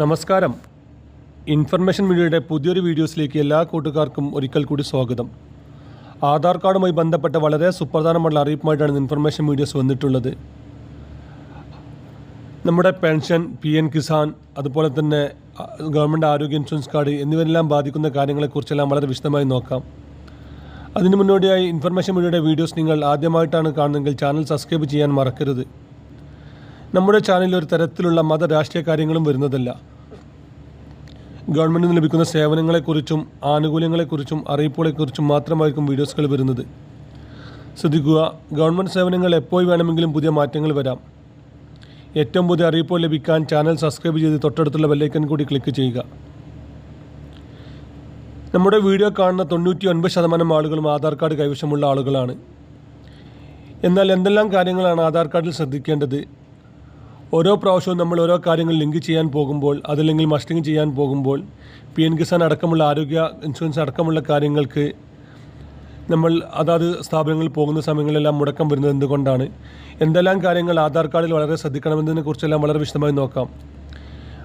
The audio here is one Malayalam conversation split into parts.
നമസ്കാരം. ഇൻഫർമേഷൻ മീഡിയയുടെ പുതിയൊരു വീഡിയോസിലേക്ക് എല്ലാ കൂട്ടുകാർക്കും ഒരിക്കൽ കൂടി സ്വാഗതം. ആധാർ കാർഡുമായി ബന്ധപ്പെട്ട വളരെ സുപ്രധാനമുള്ള അറിയിപ്പുമായിട്ടാണ് ഇൻഫർമേഷൻ മീഡിയസ് വന്നിട്ടുള്ളത്. നമ്മുടെ പെൻഷൻ പി എൻ കിസാൻ അതുപോലെ തന്നെ ഗവൺമെന്റ് ആരോഗ്യ ഇൻഷുറൻസ് കാർഡ് എന്നിവയെല്ലാം ബാധിക്കുന്ന കാര്യങ്ങളെക്കുറിച്ചെല്ലാം വളരെ വിശദമായി നോക്കാം. അതിനു മുന്നോടിയായി ഇൻഫർമേഷൻ മീഡിയയുടെ വീഡിയോസ് നിങ്ങൾ ആദ്യമായിട്ടാണ് കാണുന്നതെങ്കിൽ ചാനൽ സബ്സ്ക്രൈബ് ചെയ്യാൻ മറക്കരുത്. നമ്മുടെ ചാനലിൽ ഒരു തരത്തിലുള്ള മത രാഷ്ട്രീയ കാര്യങ്ങളും വരുന്നതല്ല. ഗവൺമെന്റിൽ നിന്ന് ലഭിക്കുന്ന സേവനങ്ങളെക്കുറിച്ചും ആനുകൂല്യങ്ങളെക്കുറിച്ചും അറിയിപ്പുകളെക്കുറിച്ചും മാത്രമായിരിക്കും വീഡിയോസുകൾ വരുന്നത്. ശ്രദ്ധിക്കുക ഗവൺമെന്റ് സേവനങ്ങൾ എപ്പോൾ വേണമെങ്കിലും പുതിയ മാറ്റങ്ങൾ വരാം. ഏറ്റവും പുതിയ അറിയിപ്പുകൾ ലഭിക്കാൻ ചാനൽ സബ്സ്ക്രൈബ് ചെയ്ത് തൊട്ടടുത്തുള്ള ബെല്ലൈക്കൻ കൂടി ക്ലിക്ക് ചെയ്യുക. നമ്മുടെ വീഡിയോ കാണുന്ന തൊണ്ണൂറ്റി ഒൻപത് ശതമാനം ആളുകളും ആധാർ കാർഡ് കൈവശമുള്ള ആളുകളാണ്. എന്നാൽ എന്തെല്ലാം കാര്യങ്ങളാണ് ആധാർ കാർഡിൽ ശ്രദ്ധിക്കേണ്ടത്? ഓരോ പ്രാവശ്യവും നമ്മൾ ഓരോ കാര്യങ്ങൾ ലിങ്ക് ചെയ്യാൻ പോകുമ്പോൾ അതല്ലെങ്കിൽ മസ്റ്റിംഗ് ചെയ്യാൻ പോകുമ്പോൾ പി എൻ കിസാൻ അടക്കമുള്ള ആരോഗ്യ ഇൻഷുറൻസ് അടക്കമുള്ള കാര്യങ്ങൾക്ക് നമ്മൾ അതാത് സ്ഥാപനങ്ങളിൽ പോകുന്ന സമയങ്ങളിലെല്ലാം മുടക്കം വരുന്നത് എന്തുകൊണ്ടാണ്? എന്തെല്ലാം കാര്യങ്ങൾ ആധാർ കാർഡിൽ വളരെ ശ്രദ്ധിക്കണമെന്നതിനെ കുറിച്ചെല്ലാം വളരെ വിശദമായി നോക്കാം.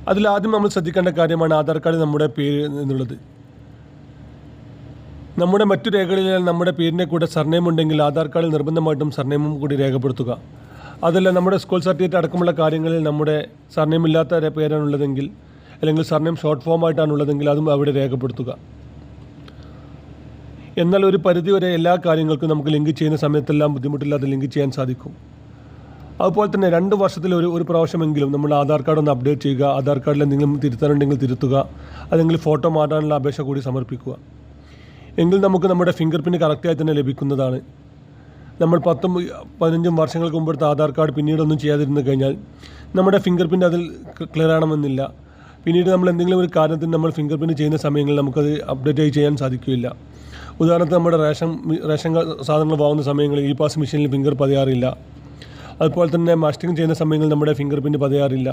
അതിൽ ആദ്യം നമ്മൾ ശ്രദ്ധിക്കേണ്ട കാര്യമാണ് ആധാർ കാർഡിൽ നമ്മുടെ പേര് എന്നുള്ളത്. നമ്മുടെ മറ്റു രേഖകളിൽ നമ്മുടെ പേരിന്റെ കൂടെ സർനെയിം ഉണ്ടെങ്കിൽ ആധാർ കാർഡിൽ നിർബന്ധമായിട്ടും സർനെയിമും കൂടി രേഖപ്പെടുത്തുക. അതല്ല നമ്മുടെ സ്കൂൾ സർട്ടിഫിക്കറ്റ് അടക്കമുള്ള കാര്യങ്ങളിൽ നമ്മുടെ സർനെയിം ഇല്ലാത്ത പേരാണുള്ളതെങ്കിൽ അല്ലെങ്കിൽ സർനെയിം ഷോർട്ട് ഫോം ആയിട്ടാണുള്ളതെങ്കിൽ അതും അവിടെ രേഖപ്പെടുത്തുക. എന്നാൽ ഒരു പരിധിവരെ എല്ലാ കാര്യങ്ങൾക്കും നമുക്ക് ലിങ്ക് ചെയ്യുന്ന സമയത്തെല്ലാം ബുദ്ധിമുട്ടില്ലാതെ ലിങ്ക് ചെയ്യാൻ സാധിക്കും. അതുപോലെ തന്നെ രണ്ട് വർഷത്തിൽ ഒരു ഒരു പ്രാവശ്യമെങ്കിലും നമ്മൾ ആധാർ കാർഡ് ഒന്ന് അപ്ഡേറ്റ് ചെയ്യുക ആധാർ കാർഡിൽ എന്തെങ്കിലും തിരുത്താനുണ്ടെങ്കിൽ തിരുത്തുക അല്ലെങ്കിൽ ഫോട്ടോ മാറ്റാനുള്ള അപേക്ഷ കൂടി സമർപ്പിക്കുക. എങ്കിൽ നമുക്ക് നമ്മുടെ ഫിംഗർ പ്രിന്റ് കറക്റ്റായി തന്നെ ലഭിക്കുന്നതാണ്. നമ്മൾ പത്തും പതിനഞ്ചും വർഷങ്ങൾക്ക് മുമ്പെടുത്ത ആധാർ കാർഡ് പിന്നീടൊന്നും ചെയ്യാതിരുന്നു കഴിഞ്ഞാൽ നമ്മുടെ ഫിംഗർ പ്രിന്റ് അതിൽ ക്ലിയർ ആണമെന്നില്ല പിന്നീട് നമ്മൾ എന്തെങ്കിലും ഒരു കാരണത്തിന് നമ്മൾ ഫിംഗർ പ്രിന്റ് ചെയ്യുന്ന സമയങ്ങളിൽ നമുക്കത് അപ്ഡേറ്റ് ആയി ചെയ്യാൻ സാധിക്കില്ല ഉദാഹരണത്തിന് നമ്മുടെ റേഷൻ റേഷൻ സാധനങ്ങൾ വാങ്ങുന്ന സമയങ്ങളിൽ ഇ പാസ് മെഷീനിൽ ഫിംഗർ പതിയാറില്ല. അതുപോലെ തന്നെ മസ്റ്റിംഗ് ചെയ്യുന്ന സമയങ്ങളിൽ നമ്മുടെ ഫിംഗർ പ്രിന്റ് പതിയാറില്ല.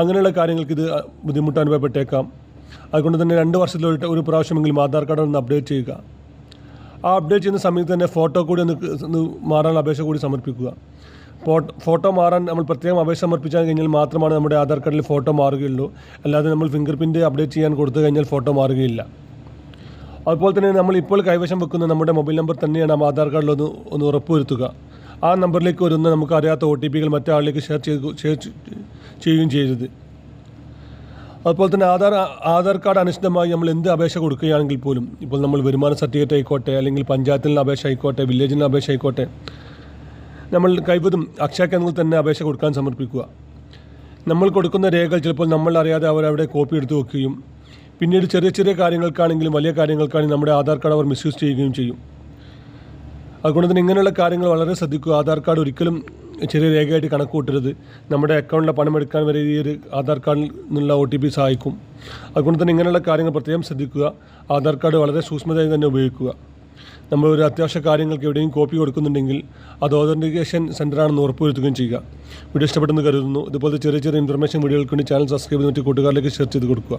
അങ്ങനെയുള്ള കാര്യങ്ങൾക്ക് ഇത് ബുദ്ധിമുട്ട് അനുഭവപ്പെട്ടേക്കാം. അതുകൊണ്ട് തന്നെ രണ്ട് വർഷത്തിലൊരു ഒരു പ്രാവശ്യമെങ്കിലും ആധാർ കാർഡ് ഒന്ന് അപ്ഡേറ്റ് ചെയ്യുക. ആ അപ്ഡേറ്റ് ചെയ്യുന്ന സമയത്ത് തന്നെ ഫോട്ടോ കൂടി ഒന്ന് മാറാനുള്ള അപേക്ഷ കൂടി സമർപ്പിക്കുക. ഫോട്ടോ മാറാൻ നമ്മൾ പ്രത്യേകം അപേക്ഷ സമർപ്പിച്ചാൽ കഴിഞ്ഞാൽ മാത്രമാണ് നമ്മുടെ ആധാർ കാർഡിൽ ഫോട്ടോ മാറുകയുള്ളൂ. അല്ലാതെ നമ്മൾ ഫിംഗർ പ്രിന്റ് അപ്ഡേറ്റ് ചെയ്യാൻ കൊടുത്തു കഴിഞ്ഞാൽ ഫോട്ടോ മാറുകയില്ല. അതുപോലെ തന്നെ നമ്മൾ ഇപ്പോൾ കൈവശം വെക്കുന്ന നമ്മുടെ മൊബൈൽ നമ്പർ തന്നെയാണ് ആധാർ കാർഡിൽ ഒന്ന് ഒന്ന് ഉറപ്പുവരുത്തുക. ആ നമ്പറിലേക്ക് വരുന്ന നമുക്ക് അറിയാത്ത ഒ ടി പികൾ മറ്റേ ആളിലേക്ക് ഷെയർ ചെയ്ത് ചെയ്യുകയും ചെയ്യരുത്. അതുപോലെ തന്നെ ആധാർ ആധാർ കാർഡ് അനുസൃതമായി നമ്മൾ എന്ത് അപേക്ഷ കൊടുക്കുകയാണെങ്കിൽ പോലും ഇപ്പോൾ നമ്മൾ വരുമാന സർട്ടിഫിക്കറ്റ് ആയിക്കോട്ടെ അല്ലെങ്കിൽ പഞ്ചായത്തിൽ അപേക്ഷ ആയിക്കോട്ടെ വില്ലേജിൽ നിന്ന് അപേക്ഷ ആയിക്കോട്ടെ നമ്മൾ കൈവതും അക്ഷയ കേന്ദ്രത്തിൽ തന്നെ അപേക്ഷ കൊടുക്കാൻ സമർപ്പിക്കുക. നമ്മൾ കൊടുക്കുന്ന രേഖകൾ ചിലപ്പോൾ നമ്മൾ അറിയാതെ അവരവിടെ കോപ്പി എടുത്ത് വെക്കുകയും പിന്നീട് ചെറിയ ചെറിയ കാര്യങ്ങൾക്കാണെങ്കിലും വലിയ കാര്യങ്ങൾക്കാണെങ്കിലും നമ്മുടെ ആധാർ കാർഡ് അവർ മിസ്യൂസ് ചെയ്യുകയും ചെയ്യും. അതുകൊണ്ട് തന്നെ ഇങ്ങനെയുള്ള കാര്യങ്ങൾ വളരെ ശ്രദ്ധിക്കുക. ആധാർ കാർഡ് ഒരിക്കലും ചെറിയ രേഖയായിട്ട് കണക്ക് കൂട്ടരുത് നമ്മുടെ അക്കൗണ്ടിലെ പണം എടുക്കാൻ വരെ ഈ ഒരു ആധാർ കാർഡിൽ നിന്നുള്ള ഒ ടി പി സഹായിക്കും. അതുകൊണ്ട് തന്നെ ഇങ്ങനെയുള്ള കാര്യങ്ങൾ പ്രത്യേകം ശ്രദ്ധിക്കുക. ആധാർ കാർഡ് വളരെ സൂക്ഷ്മതയായി തന്നെ ഉപയോഗിക്കുക. നമ്മൾ ഒരു അത്യാവശ്യ കാര്യങ്ങൾക്ക് എവിടെയും കോപ്പി കൊടുക്കുന്നുണ്ടെങ്കിൽ അത് ഓതന്റിക്കേഷൻ സെന്ററാണെന്ന് ഉറപ്പുവരുത്തുകയും ചെയ്യുക. വീഡിയോ ഇഷ്ടപ്പെട്ടെന്ന് കരുതുന്നു. ഇതുപോലത്തെ ചെറിയ ചെറിയ ഇൻഫർമേഷൻ വീഡിയോകൾക്ക് വേണ്ടി ചാനൽ സബ്സ്ക്രൈബ് ചെയ്തിട്ട് കൂട്ടുകാരിലേക്ക് ഷെയർ ചെയ്ത് കൊടുക്കുക.